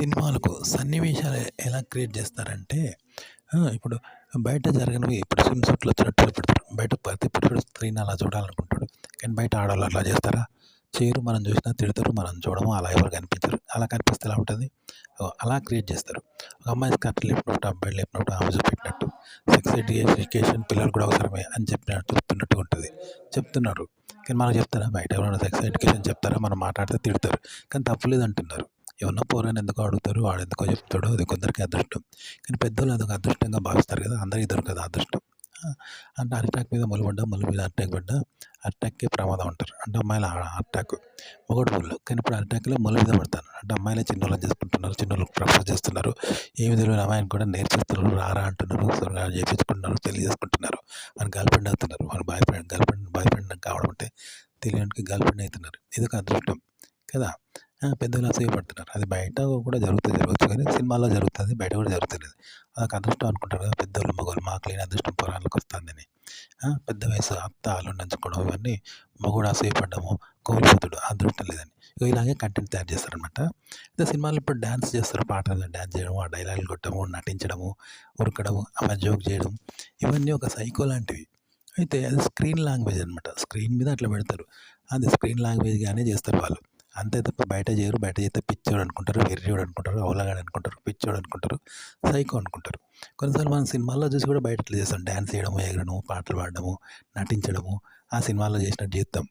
సినిమాలకు సన్నివేశాలు ఎలా క్రియేట్ చేస్తారంటే ఇప్పుడు బయట జరగనివి ఇప్పుడు స్విమ్ సూట్లో వచ్చినట్టు చూపెడతారు బయట ప్రతి పురుషుడు స్త్రీని అలా చూడాలనుకుంటాడు. కానీ బయట ఆడవాళ్ళు అలా చేస్తారా? చేయరు మనం చూసినా తిడతారు మనం చూడము అలా ఎవరు కనిపించరు. అలా కనిపిస్తే ఎలా ఉంటుంది? అలా క్రియేట్ చేస్తారు. ఒక అమ్మాయి స్కర్ట్ లేపినట్టు అబ్బాయి లేపినట్టు ఆమె చూపెట్టినట్టు సెక్స్ ఎడ్యుకేషన్ పిల్లలు కూడా అవసరమే అని చెప్పినట్టు చెప్తున్నట్టుగా ఉంటుంది. చెప్తున్నారు. కానీ మనం చెప్తారా? బయట ఎవరైనా సెక్స్ ఎడ్యుకేషన్ చెప్తారా? మనం మాట్లాడితే తిడతారు. కానీ తప్పులేదు అంటున్నారు. ఎవరినో పోరాని ఎందుకో అడుగుతారు వాడు ఎందుకో చెప్తాడు అది కొందరికి అదృష్టం. కానీ పెద్దోళ్ళు అదొక అదృష్టంగా భావిస్తారు కదా అందరికీ దొరకదు అదృష్టం. అంటే అరిటాక్ మీద మొలబడ్డా మొల మీద అటాక్ పడ్డా అటాక్కి ప్రమాదం ఉంటారు అంటే అమ్మాయిల అటాక్ మొగడు పుల్లు కానీ ఇప్పుడు అటాక్లో మొల మీద పడతాను. అంటే అమ్మాయిలే చిన్నోళ్ళని చేసుకుంటున్నారు చిన్నోళ్ళకి ప్రపోజ్ చేస్తున్నారు. ఏమి తెలియని అమ్మాయిని కూడా నేర్పిస్తున్నారు రారా అంటున్నారు చేపించుకుంటున్నారు పెళ్ళి చేసుకుంటున్నారు మన గర్ల్ ఫ్రెండ్ అవుతున్నారు మన boy friend girl friend boy friend కావడం అంటే తెలియడానికి గర్ల్ ఫ్రెండ్ అవుతున్నారు. ఇది ఒక అదృష్టం కదా. పెద్దలు అసూయపడుతున్నారు. అది బయట కూడా జరుగుతుంది జరగచ్చు కానీ సినిమాల్లో జరుగుతుంది బయట కూడా జరుగుతుంది. అదొక అదృష్టం అనుకుంటారు కదా పెద్దోళ్ళు మగవాళ్ళు మాకు లేని అదృష్టం పురాణాలకు వస్తుందని. పెద్ద వయసు అత్త అల్లు నంచుకోవడం ఇవన్నీ మగుడు అసూయపడ్డము కోల్పోతుడు అదృష్టం లేదని. ఇలాగే కంటెంట్ తయారు చేస్తారనమాట అయితే సినిమాలు ఇప్పుడు డ్యాన్స్ చేస్తారు పాటలు డ్యాన్స్ చేయడం ఆ డైలాగులు కొట్టడము నటించడము ఉరకడము అలా జోక్ చేయడం ఇవన్నీ ఒక సైకో లాంటివి. అయితే అది స్క్రీన్ లాంగ్వేజ్ అనమాట స్క్రీన్ మీద అట్లా పెడతారు. అది స్క్రీన్ లాంగ్వేజ్గానే చేస్తారు వాళ్ళు. అంతే తప్ప బయట చేయరు. బయట చేస్తే పిచ్చోడు అనుకుంటారు వెర్రివాడు అనుకుంటారు అవలగాడు అనుకుంటారు పిచ్చోడు అనుకుంటారు సైకో అనుకుంటారు. కొన్నిసార్లు మనం సినిమాల్లో చూసి కూడా బయట చేస్తాం. డ్యాన్స్ చేయడము ఎగరడము పాటలు పాడడము నటించడము ఆ సినిమాల్లో చేసినట్టు చేస్తాం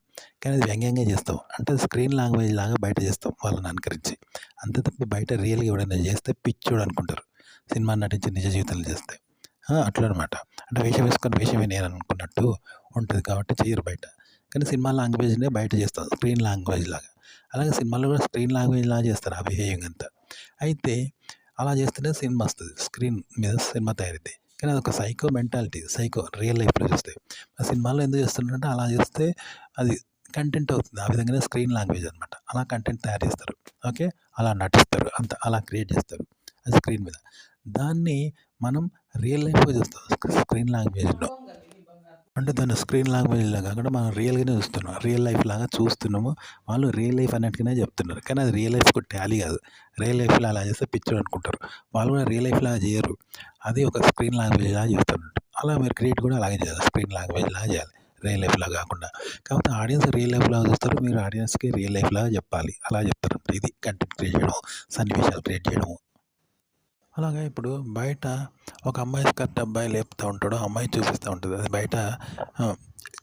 కానీ అది వ్యంగ్యంగా చేస్తాం. అంటే స్క్రీన్ లాంగ్వేజ్ లాగా బయట చేస్తాం వాళ్ళని అనుకరించి. అంతే తప్ప బయట రియల్గా ఎవడైనా చేస్తే పిచ్చోడు అనుకుంటారు. సినిమా నటించి నిజ జీవితంలో చేస్తే. అట్లా అనమాట అంటే వేషం వేసుకొని వేషమే నేను అనుకున్నట్టు ఉంటుంది కాబట్టి చేయరు బయట. కానీ సినిమా లాంగ్వేజ్నే బయట చేస్తాం. స్క్రీన్ లాంగ్వేజ్ లాగా. అలాగే సినిమాలో కూడా స్క్రీన్ లాంగ్వేజ్ లా చేస్తారు ఆ బిహేవింగ్ అంతా. అయితే అలా చేస్తేనే సినిమా వస్తుంది. స్క్రీన్ మీద సినిమా తయారైతే. కానీ అదొక సైకో మెంటాలిటీ సైకో రియల్ లైఫ్లో చూస్తే. ఆ సినిమాలో ఎందుకు చేస్తున్నారంటే అలా చేస్తే అది కంటెంట్ అవుతుంది. ఆ విధంగానే స్క్రీన్ లాంగ్వేజ్ అనమాట అలా కంటెంట్ తయారు చేస్తారు. ఓకే? అలా నటిస్తారు. అంత అలా క్రియేట్ చేస్తారు. అది స్క్రీన్ మీద. దాన్ని మనం రియల్ లైఫ్లో చూస్తాం. స్క్రీన్ లాంగ్వేజ్లో. అంటే దాన్ని స్క్రీన్ లాంగ్వేజ్ లాగా కాకుండా మనం రియల్గానే చూస్తున్నాం. రియల్ లైఫ్ లాగా చూస్తున్నాము. వాళ్ళు రియల్ లైఫ్ అన్నట్టుగానే చెప్తున్నారు. కానీ అది రియల్ లైఫ్కి టాలీ కాదు. రియల్ లైఫ్లో అలా చేస్తే పిక్చర్ అనుకుంటారు. వాళ్ళు కూడా రియల్ లైఫ్ లాగా చేయరు. అది ఒక స్క్రీన్ లాంగ్వేజ్ లాగా చూస్తున్నట్టు అలా మీరు క్రియేట్ కూడా అలాగే చేయాలి. స్క్రీన్ లాంగ్వేజ్ లాగా చేయాలి. రియల్ లైఫ్లో కాకుండా. కాకపోతే ఆడియన్స్ రియల్ లైఫ్ లాగా చూస్తారు. మీరు ఆడియన్స్కి రియల్ లైఫ్ లాగా చెప్పాలి. అలా చెప్తారు. ఇది కంటెంట్ క్రియేట్ చేయడం సన్నివేశాలు క్రియేట్ చేయడం అలాగే ఇప్పుడు బయట ఒక అమ్మాయి స్కర్ట్ అబ్బాయి లేపుతూ ఉంటాడు అమ్మాయి చూపిస్తూ ఉంటుంది. అది బయట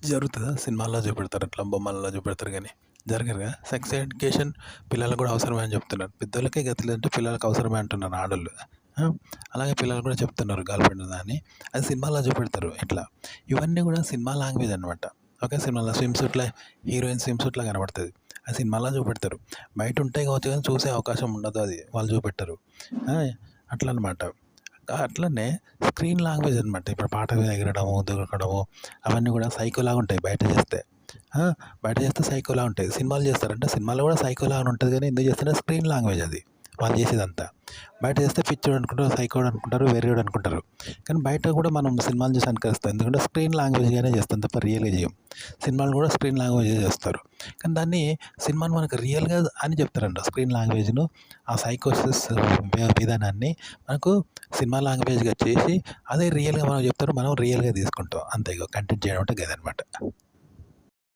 జరుగుతుందా? సినిమాల్లో చూపెడతారు అట్లా బొమ్మల్లో చూపెడతారు కానీ జరగరు కదా? సెక్స్ ఎడ్యుకేషన్ పిల్లలకు కూడా అవసరమే అని చెప్తున్నారు. పెద్దలకే గతి లేదంటే పిల్లలకు అవసరమే అంటున్నారు ఆడోళ్ళు. అలాగే పిల్లలు కూడా చెప్తున్నారు గర్ల్ ఫ్రెండ్ అని. అది సినిమాలో చూపెడతారు ఇట్లా. ఇవన్నీ కూడా సినిమా లాంగ్వేజ్ అనమాట ఓకే సినిమాలో స్విమ్ సూట్లో హీరోయిన్ స్విమ్ సూట్లో కనబడుతుంది. ఆ సినిమాలో చూపెడతారు. బయట ఉంటాయి కావచ్చు కానీ చూసే అవకాశం ఉండదు అది. వాళ్ళు చూపెట్టరు. అట్లనమాట. అట్లనే స్క్రీన్ లాంగ్వేజ్ అనమాట ఇప్పుడు పాట ఎగరడము దొరకడము అవన్నీ కూడా సైకోలాగా ఉంటాయి బయట చేస్తే. బయట చేస్తే సైకోలా ఉంటాయి. సినిమాలు చేస్తారంటే సినిమాలో కూడా సైకోలాగా ఉంటుంది కానీ ఎందుకు చేస్తారంటే స్క్రీన్ లాంగ్వేజ్ అది. వాళ్ళు చేసేదంతా. బయట చేస్తే పిచ్చోడు అనుకుంటారు సైకోడు అనుకుంటారు వెర్రియోడు అనుకుంటారు. కానీ బయట కూడా మనం సినిమాలు చూసి అనుకరిస్తాం. ఎందుకంటే స్క్రీన్ లాంగ్వేజ్గానే చేస్తాం తప్ప రియల్గా చేయం. సినిమాలు కూడా స్క్రీన్ లాంగ్వేజ్ చేస్తారు. కానీ దాన్ని సినిమాను మనకు రియల్గా అని చెప్తారంట. స్క్రీన్ లాంగ్వేజ్ను ఆ సైకోసిస్ విధానాన్ని మనకు సినిమా లాంగ్వేజ్గా చేసి అదే రియల్గా మనం చెప్తారు మనం రియల్గా తీసుకుంటాం. అంతే కంటెంట్ చేయడం అంటే గదనమాట